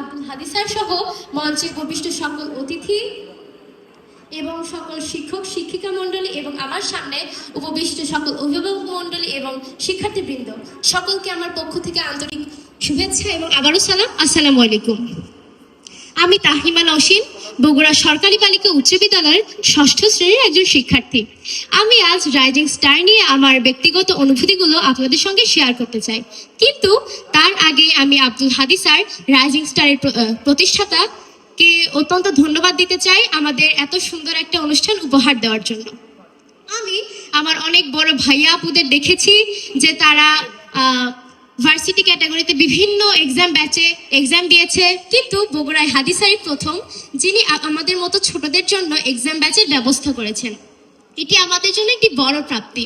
আব্দুল হাদিসার সহ মঞ্চে উপবিষ্ট সকল অতিথি এবং সকল শিক্ষক, শিক্ষিকা মণ্ডলী এবং আমার সামনে উপবিষ্ট সকল অভিভাবক মণ্ডলী এবং শিক্ষার্থীবৃন্দ, সকলকে আমার পক্ষ থেকে আন্তরিক শুভেচ্ছা এবং আবারও সালাম। আসসালামু আলাইকুম। আমি তাহিমা নসীন বগুড়া সরকারি বালিকা উচ্চ বিদ্যালয়ের ষষ্ঠ শ্রেণির একজন শিক্ষার্থী। আমি আজ রাইজিং স্টার নিয়ে আমার ব্যক্তিগত অনুভূতিগুলো আপনাদের সঙ্গে শেয়ার করতে চাই। কিন্তু তার আগে আমি আব্দুল হাদি স্যার রাইজিং স্টারের প্র- আহ, প্রতিষ্ঠাতাকে অত্যন্ত ধন্যবাদ দিতে চাই আমাদের এত সুন্দর একটা অনুষ্ঠান উপহার দেওয়ার জন্য। আমি আমার অনেক বড় ভাইয়া আপুদের দেখেছি যে তারা ভার্সিটি ক্যাটাগরিতে বিভিন্ন এক্সাম ব্যাচে এক্সাম দিয়েছে। কিন্তু বগুড়ায় হাদিসারি প্রথম, যিনি আমাদের মতো ছোটদের জন্য এক্সাম ব্যাচের ব্যবস্থা করেছেন। এটি আমাদের জন্য একটি বড় প্রাপ্তি।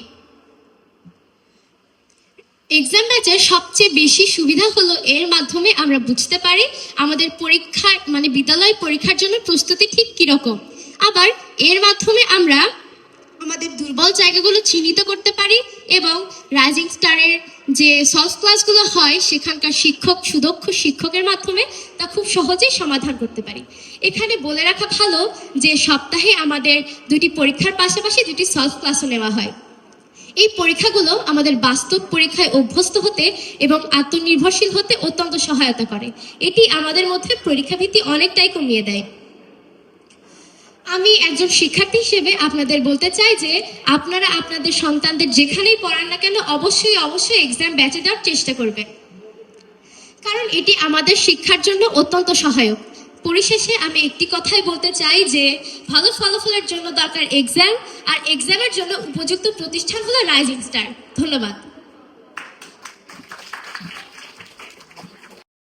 এক্সাম ব্যাচের সবচেয়ে বেশি সুবিধা হলো এর মাধ্যমে আমরা বুঝতে পারি আমাদের পরীক্ষার মানে বিদ্যালয় পরীক্ষার জন্য প্রস্তুতি ঠিক কীরকম। আবার এর মাধ্যমে আমরা আমাদের দুর্বল জায়গাগুলো চিহ্নিত করতে পারি এবং রাইজিং স্টারের যে সলভ ক্লাসগুলো হয়, সেখানকার শিক্ষক, সুদক্ষ শিক্ষকের মাধ্যমে তা খুব সহজেই সমাধান করতে পারি। এখানে বলে রাখা ভালো যে, সপ্তাহে আমাদের দুটি পরীক্ষার পাশাপাশি দুটি সলভ ক্লাসও নেওয়া হয়। এই পরীক্ষাগুলো আমাদের বাস্তব পরীক্ষায় অভ্যস্ত হতে এবং আত্মনির্ভরশীল হতে অত্যন্ত সহায়তা করে। এটি আমাদের মধ্যে পরীক্ষাভীতি অনেকটাই কমিয়ে দেয়। আমি একজন শিক্ষার্থী হিসেবে আপনাদের বলতে চাই যে আপনারা আপনাদের সন্তানদের যেখানেই পড়ান না কেন অবশ্যই অবশ্যই এক্সাম ব্যাচে দেওয়ার চেষ্টা করবেন। কারণ এটি আমাদের শিক্ষার জন্য অত্যন্ত সহায়ক। পরিশেষে আমি একটি কথাই বলতে চাই যে ভালো ফলাফলের জন্য দরকার এক্সাম আর এক্সামের জন্য উপযুক্ত প্রতিষ্ঠান হলো রাইজিং স্টার ধন্যবাদ।